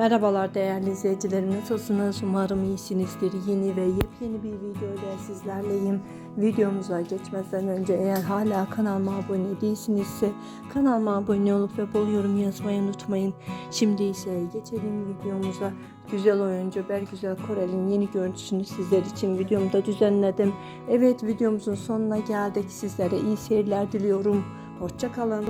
Merhabalar değerli izleyicilerim nasılsınız? Umarım iyisinizdir. Yeni ve yepyeni bir video ile sizlerleyim. Videomuza geçmeden önce eğer hala kanalıma abone değilsinizse kanalıma abone olup ve bol yorum yazmayı unutmayın. Şimdi ise geçelim videomuza. Güzel oyuncu Bergüzel Korel'in yeni görüntüsünü sizler için videomda düzenledim. Evet videomuzun sonuna geldik. Sizlere iyi seyirler diliyorum. Hoşçakalın.